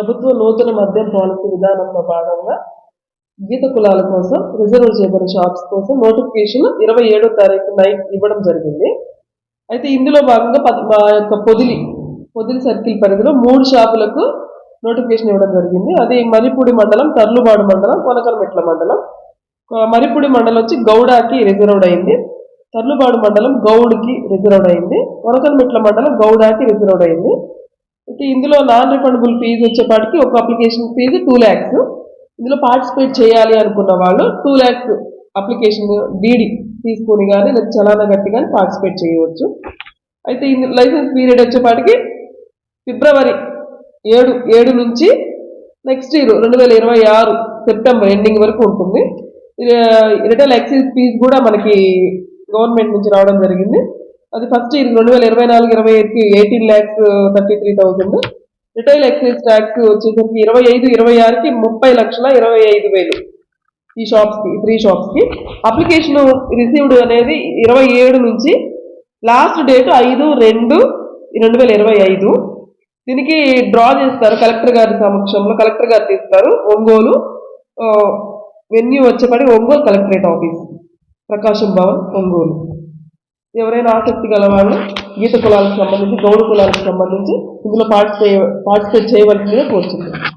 ప్రభుత్వ నూతన మద్యం పాలసీ విధానంలో భాగంగా గీత కులాల కోసం రిజర్వ్ చేయబడిన షాప్స్ కోసం నోటిఫికేషన్ ఇరవై ఏడో తారీఖు నైట్ ఇవ్వడం జరిగింది. అయితే ఇందులో భాగంగా మా యొక్క పొదిలి పొదిలి సర్కిల్ పరిధిలో మూడు షాపులకు నోటిఫికేషన్ ఇవ్వడం జరిగింది. అది మరిపూడి మండలం తర్లుబాడు మండలం కొనకలమెట్ల మండలం. మరిపూడి మండలం వచ్చి గౌడాకి రిజర్వ్డ్ అయింది. తర్లుబాడు మండలం గౌడ్కి రిజర్వ్డ్ అయింది. కొనకలమెట్ల మండలం గౌడాకి రిజర్వ్డ్ అయింది. అయితే ఇందులో నాన్ రిఫండబుల్ ఫీజు వచ్చేపాటికి ఒక అప్లికేషన్ ఫీజు టూ ల్యాక్స్ ఇందులో పార్టిసిపేట్ చేయాలి అనుకున్న వాళ్ళు టూ ల్యాక్స్ అప్లికేషన్ డీడీ తీసుకొని కానీ లేదా చలానా కట్టి కానీ పార్టిసిపేట్ చేయవచ్చు. అయితే ఇందు లైసెన్స్ పీరియడ్ వచ్చేపాటికి ఫిబ్రవరి ఏడు ఏడు నుంచి నెక్స్ట్ ఇయర్ రెండు వేల ఇరవై ఆరు సెప్టెంబర్ ఎండింగ్ వరకు ఉంటుంది. రిటైల్ ఎక్సైజ్ ఫీజు కూడా మనకి గవర్నమెంట్ నుంచి రావడం జరిగింది. అది ఫస్ట్ రెండు వేల ఇరవై నాలుగు ఇరవై ఐదుకి eighteen lakhs thirty three thousand retail excise tax వచ్చేసరికి ఇరవై ఐదు ఇరవై ఆరుకి ముప్పై లక్షల ఇరవై ఐదు వేలు. ఈ షాప్స్కి త్రీ షాప్స్కి అప్లికేషన్ రిసీవ్డ్ అనేది ఇరవై ఏడు నుంచి లాస్ట్ డేట్ ఐదు రెండు రెండు వేల ఇరవై ఐదు. దీనికి డ్రా చేస్తారు కలెక్టర్ గారి సమక్షంలో. కలెక్టర్ గారు తీస్తారు. ఒంగోలు uh, వెన్యూ వచ్చేపడి ఒంగోలు కలెక్టరేట్ ఆఫీస్ ప్రకాశం భవన్ ఒంగోలు. ఎవరైనా ఆసక్తి గల గీత కులాలకు సంబంధించి గౌడ కులాలకు సంబంధించి ఇందులో పార్టిసిపే పార్టిసిపేట్ చేయవలసిందిగా కోరుతున్నాను